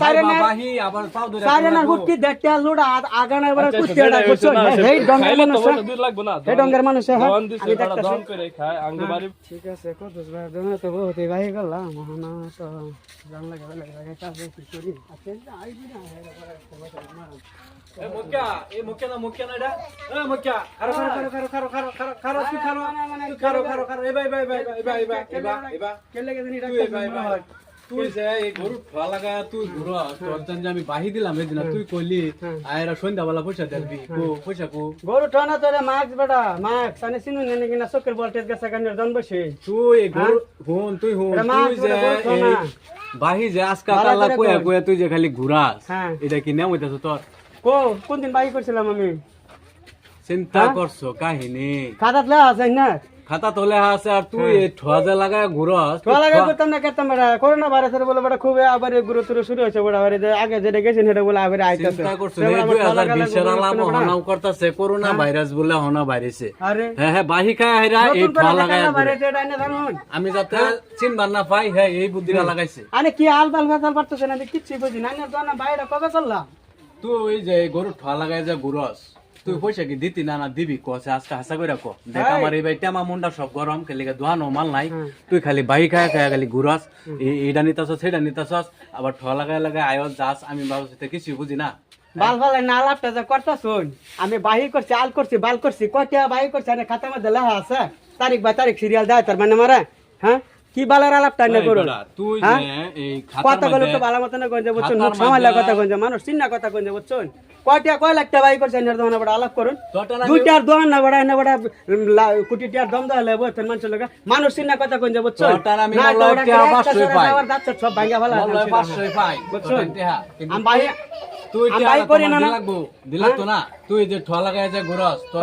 সারে না বাহি আবার পাও ধরে সারে না হুটকি দেখতে লুড়া আগানা এবার কুত্তে এটা করছ এই ডঙ্গের মানুষ এই ডঙ্গের মানুষ হ্যাঁ আমি দেখতাছি ঠিক আছে কত বার দমে তো বহুত ভাই গেলাম মহানা তো জান লাগে বলে লাগে কাজ কি করি আচ্ছা আইবি না এ মুখ্যা এ মুখ্যা না মুখ্যা না এটা এ মুখ্যা খারো খারো খারো খারো খারো খারো খারো তুই খারো তুই খারো খারো খারো এবা এবা এবা এবা এবা এবা এবা কেলে গেছে নি তুই এবা এবা তুই যে এই গরু ঠোয়া লাগা তুই ঘুরো তোর আমি বাহি দিলাম এদিন তুই কইলি আয়রা সন্ধ্যাবেলা পয়সা দেখবি কো পয়সা কো। গরু টানা তোরে মাছ বেটা মাছ সানে সিনু নেনে কিনা চকের বলটেজ গেছে কানের জন বসে। তুই গরু হুন তুই হুন তুই যে বাহি যে আজকাল কালা করে কইয়া তুই যে খালি ঘুরাস হ্যাঁ। এটা কি নেম হইতাছ তোর? কো কোন দিন বাই করছিলাম আমি? চিন্তা হ্যাঁ? করছ কাহিনী। খাতাত লে আছে না খাতা তোলে আছে আর তুই এই ঠোয়া যে লাগায় ঘুরস তোলা লাগে করতাম না করতাম বেটা করোনা ভাইরাসের বলে বেটা খুব আবার গুরু তুরু শুরু হয়েছে বড় আবার যে আগে যেটা গেছেন সেটা বলে আবার আইতাছে। চিন্তা করছ এই দুই হাজার আলাম হনাও করতেছে করোনা ভাইরাস বলে হনা বাইরেছে। আরে। হ্যাঁ হ্যাঁ বাহি খায় হেরা এই ঠোয়া লাগায়। ভাইরাস জানুন আমি যাতে চিনবার না পাই হ্যাঁ এই বুদ্ধিটা লাগাইছে। আরে কি আল বাল ভেজাল পারতেছে না কিচ্ছু বুঝি না। তো না বাইরে কবে করলাম তুই ওই যে গরু ঠোয়া লাগায় যে ঘুরস। তুই পয়সা কি দিতি না না দিবি কছে আজকে হাসা করে কো? দেখ আমার এই বাইটা আমার মুন্ডা সব গরম খালি দোয়ানো মাল নাই। তুই খালি বাহি খায় খায় খালি ঘুরস এইটা নিতাছস সেটা নিতাছস আবার ঠোয়া লাগায় লাগায় আয় যাস আমি ভাবছি কিছু বুঝি না। বাল বাল না লাভটা যে করতা শুন আমি বাহি করছি আল করছি বাল করছি কয়টা বাহি করছি খাতা মধ্যে লেখা আছে। তারিখ বা তারিখ সিরিয়াল দেয় তার মানে মারা হ্যাঁ? কি বালার না করুন? বেটা, তুই হ্যাঁ? যে এই কথা বলে তো মধ্যে ভালো মতন গঞ্জে বুঝছেন খাতার মুখ সামাল মধ্যে- কথা গঞ্জে মানুষ চিন্না কথা গঞ্জে বুঝছেন। কয়টা কয় লাখ টাকা বাই করছেন এর দোকানে বড় আলাপ করুন? না দুইটার দোকান না বড় এনে বড় কোটি টাকার দম দেওয়া লাগবে তোর মানুষের লোক। মানুষ চিন্না কথা গঞ্জে বুঝছেন। না, পাই। যাওয়ার যাচ্ছে, সব হয় টেহা। কিন্তু আমি বাই করি না তোমার না। দিলাগবো, না। তুই যে ঠোয়া লাগায় যে ঘুরস তোর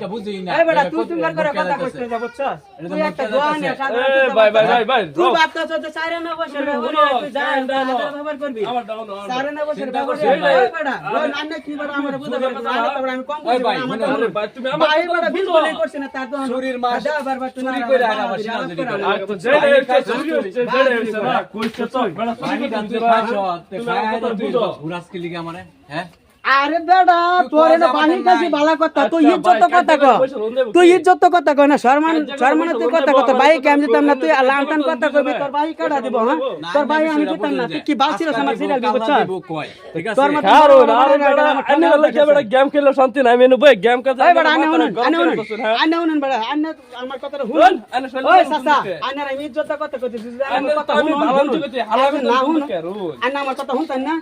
তো বুঝি না এই বেটা, তুই কত- করে কথা। কইছিস যে বুঝছস? তুই একটা দোয়ানে এ, ভাই, ভাই, ভাই, ভাই, তুই drop. ভাবতেছ যে সাইরে না বসে ব্যবহার তুই যা, ব্যবহার করবি। সাইরে না বসে চিন্তা ব্যবহার করবি। ভাই? বেটা, ওই নান্না কি বেটা আমার বুঝতে পারছিস না, তো আমি কম বুঝি না, আমার মনে তো হয় মনে- ভাই, তুমি আমার ভাই বেটা বুঝো। বিলকুলই করছে না, তার তো আমার- চুরির মাস, বারবার তুই চুরি না, করে আর আবার সিনা যদি করে। আর তো জেলে হচ্ছে, চুরি হচ্ছে, জেলে হচ্ছে না, কইছে তো, বেটা, চুরি করতে তুই দিবা, খাইছ, হ্যাঁ? তে খায় আমার কথা তুই বুঝো। ঘুরাস কি লিগে আমারে, হ্যাঁ? আরে বেটা তোর এটা বাহির কাছে ভালো কথা তুই আচ্ছা, ইজ্জত ভাই, কথা দেবো তুই কি? ইজ্জত কথা কয় না শর্মান শর্মানে তুই কথা কথা ভাই কেমন দিতাম না তুই কথা কথা কবি তোর ভাই কাটা দিব হ্যাঁ? তোর ভাই আমি দিতাম না তুই কি বাসির আমার সিরিয়াল দিব? তোর মতো বড় না, বড় আরে বড় লাগে গেম খেললে শান্তি নাই, মেনু গেম আনে আনে? আনে আনে আমার কথাটা ওই আনে আমি ইজ্জত কথা আমি না কে। আনে আমার কথা না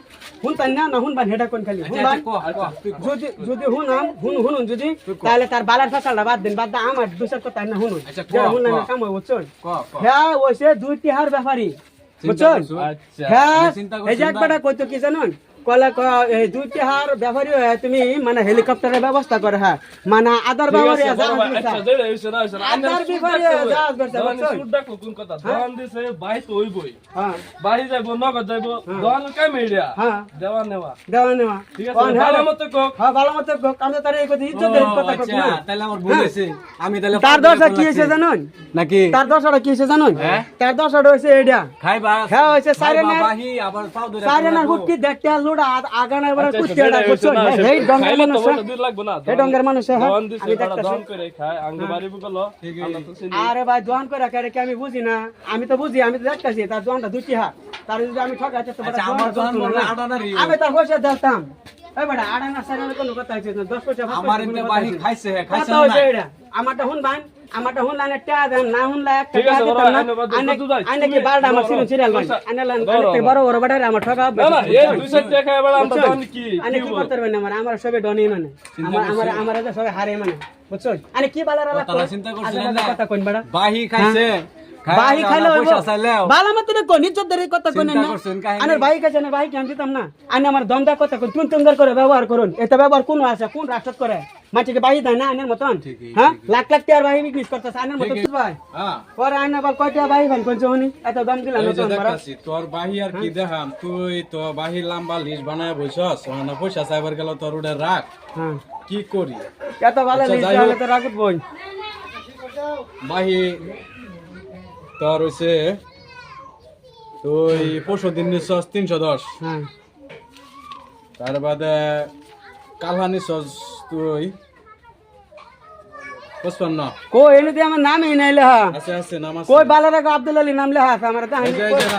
না না হেডা কোন খালি আচ্ছা, আচ্ছা, কও। যদি যদি হুনাম হুন হুনুন যদি তাহলে তার বালার ফসলটা বাদ দিন বাদ দা আমার দুসর কথা না হুনুন আচ্ছা, না কও। কাম হয় বুঝছেন। হ্যাঁ ওইসে দুই তিহার ব্যাপারী বুঝছ বুঝছেন আচ্ছা। হ্যাঁ এই যে না। একবারটা কইতো কি জানুন কলে ক দুই তিহার ব্যাপারী হয়ে তুমি মানে হেলিকপ্টারের ব্যবস্থা করে হ্যাঁ। মানে আদার ব্যাপারী আচ্ছা, হইছে হইছে আদার ডাকলো কোন কথা? দোকান দিছে, বাই তো হইবই। হ্যাঁ। যাইবো, নগদ যাইবো। হ্যাঁ। দেওয়া নেওয়া। দেওয়া নেওয়া। ঠিক আছে, হ্যাঁ। ভালো মতো কক। হ্যাঁ ভালো মতো কক, আমি তার এই কথা ইজ্জত দেই কথা কক আচ্ছা, না তাহলে আমার ভুল হয়েছে। আমি তাহলে তার দশা কি। হয়েছে জানুন নাকি? তার দশাটা কি হয়েছে জানুন? তার দশাটা হয়েছে এইটা খাইবা। হয়েছে সাইরেন বাহি, আবার পাও ধরে সারে না রাখব। হুটকি দেখতে আগানা আচ্ছা, কুত্তে জেলে এটা হইছে করছ এই ডঙ্গের মানুষ বড় দূর লাগবো না। এই ডঙ্গের মানুষ হ্যাঁ দোকান দিছে, আমি বড় করে খায়, আঙ্গে বাড়ি বুকলো, আমরা তো চিনি। আরে ভাই দোয়ান করে কি আমি বুঝি না আমি তো বুঝি আমি তো দেখতেছি তার দোয়ানটা দুটি হাত তার যদি আমি ঠকাইতে তো আচ্ছা, আমার আটানারি। আমি তার পয়সা দিতাম এই বেটা আড়া না সাড়ে কোনো কথা হচ্ছে না দশ পয়সা আমার এমনি কোনো কথা খাইছে, খাইছে না হচ্ছে নাই? এটা। আমারটা হুন বান আমারটা হুন লাইনে টা দেন না হুন লাই একটা টা দিতাম না। ভাই, আইনে আইনে- আইনে কি বারোটা আমার সিরিয়াল সিরিয়াল বান পয়সা- আইনে বড়, আইনে বড় বড় বাড়ারে আমার ঠকা না, না, এই দুই সাইড দেখে এবার আমরা দোকান কি? আনে কি? করতে পারবেন আমার? আমার সবে ডনি মানে। আমার আমার আমার এটা সবে হারে মানে। বুঝছ? আরে কি বালার আলাপ কথাটা চিন্তা করছিলেন না? কথা কোন বড়। বাহি খাইছে। বাহি খাইলে হইব। বালা মত রে কোন ইজ্জত কথা কোন না? আনের ভাই কাছে না ভাই কেন দিতাম না? আনে আমার দমদা কথা কোন তুন তুঙ্গার করে ব্যবহার করুন। এটা ব্যবহার কোন আছে? কোন রাষ্ট্র করে? মাটিকে বাহি দেয় না আনের মতন? হ্যাঁ? লাখ লাখ টাকার বাহি বিক্রি করতেছে আনের মতন। ভাই। হ্যাঁ। পরে আইনা বল কয়টা বাহি ভাই কোন এত দাম দিলাম তোর বাহি আর কি দেখাম? তুই তো বাহির লম্বা লিস্ট বানায় বইছস মানে পয়সা চাইবার গেল তোর উঠে রাখ হ্যাঁ। কি করি? এত ভালো আচ্ছা, লিস্ট যাই তাহলে তো রাখত বই। বাহি তোর হইছে তুই পরশু দিন নিচ্ছস তিনশো দশ। হ্যাঁ। তার বাদে কালহা নিচ্ছস তুই? পঁচপান্ন। কই এনে দিয়ে আমার নামই নাই লেহা আছে আছে নাম আছে। কই বালারা আব্দুল আলী নাম লেহা আমার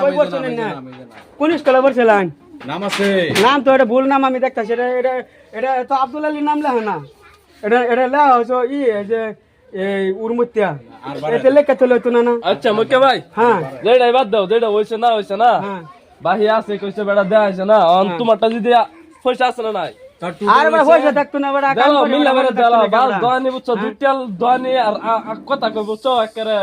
কই বলছেন না? নাম, এই যে নাম। কোন স্কুলে পড়ছিলেন? নাম আছে। নাম তো এটা ভুল নাম আমি দেখতাছি। এটা এটা এটা তো আব্দুল আলীর নাম লেখা না? এটা এটা ই যে এই উর্মুতিয়া এতে লেখা চলে হতো না না? আচ্ছা মুখে ভাই। হ্যাঁ। যেটা বাদ দাও যেটা হইছে না হইছে না। হ্যাঁ। বাহি আছে কইছে বেড়া দেয়া হইছে না। তোমারটা যদি পয়সা আছে না নাই? আর থাকতো না বড় বেড়া দেলো। দোয়ানি বুঝছ দোয়ানি আর কথা কই বুঝছ টাকা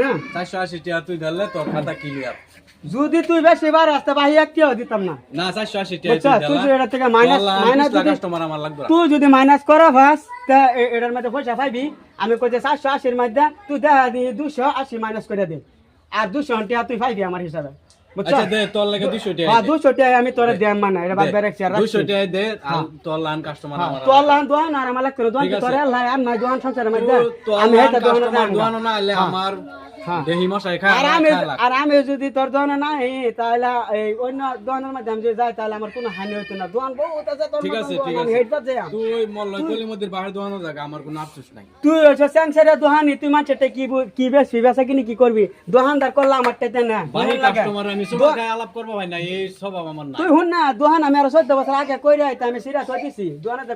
না? টাকা তুই ধরলে তোর খাতা ক্লিয়ার যদি তুই বেশি বার আসতে বাহি একটিও দিতাম না? না তুই যদি এটা থেকে মাইনাস মাইনাস যদি কাস্টমার আমার লাগবে তুই যদি মাইনাস করা ভাস তা এটার মধ্যে পয়সা পাইবি। আমি কইতে চারশো আশির মধ্যে তুই দেখা দি দুশো আশি মাইনাস করে দে। আর দুশো টাকা তুই পাইবি আমার হিসাবে। আচ্ছা দে তোর লাগে দুশো টাকা হ্যাঁ টাকা আমি তোরে দেম মানে এটা বাদ বেড়ে দুশো টাকা দে আর তোর লান কাস্টমার আমার তোর লান দোয়ান আর আমার লাগতো দোয়ান তোরে আল্লাহ আর নাই দোয়ান সংসারের মধ্যে তোর আমি দোয়ান না। আমার। দেহি মশাই যদি তোর দোয়ানে নাই তাহলে এই অন্য দোয়ানের মধ্যে আমি যদি যাই তাহলে আমার কোনো হানি হতো না। দোয়ান বহুত আছে তোর ঠিক আছে, ঠিক আছে। যাই তুই মল্লয় কলি মধ্যে বাহির দোয়ানো জায়গা আমার কোনো আফসোস নাই। তুই হচ্ছে তুই কি বেশি কিনি কি করবি? দোহানদার করলে আমার টেতে না। কাস্টমার আমি সবার গায়ে আলাপ করব ভাই না এই স্বভাব আমার না তুই হুন না দোহান আমি আর চোদ্দ বছর আগে আইতে আমি দোহানাতে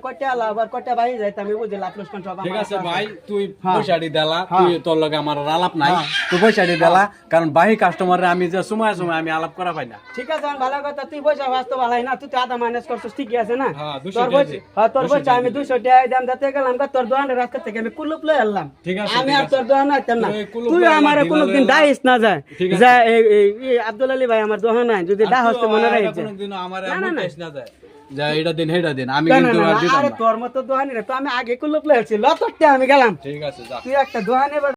যাইতে আমি বুঝি লাভ লোকসান সব ঠিক আছে ভাই তুই হ্যাঁ। দেলা হ্যাঁ। তুই তোর লগে আমার আলাপ নাই। তুই পয়সাটি দেলা কারণ বাহি কাস্টমার আমি যে সময় সময় আমি আলাপ করা পাই না। ঠিক আছে আমি ভালো কথা তুই পয়সা বাঁচতে ভালাই না তুই তো আধা মাইনাস করছিস ঠিকই আছে না? হ্যাঁ, তোর পয়সা হ্যাঁ তোর পয়সা আমি দুশো টাকা দাম গেলাম তোর দোকানের রাস্তা থেকে আমি কুলুপ লই আনলাম। ঠিক আছে, আমি আর তোর দোকান আইতাম না। তুই আমার কোনোদিন না যায়। যা এই আব্দুল আলী ভাই আমার দোহা নাই। যদি দা হস্তে মনে রাখছে আমার না, যা এটা দিন এটা দিন। আমি কিন্তু আর দিতাম আরে না। তোর মতো দোহানি রে তো আমি আগে কুলুপ লাগছি লতটে আমি গেলাম। ঠিক আছে যা। তুই একটা দোকানে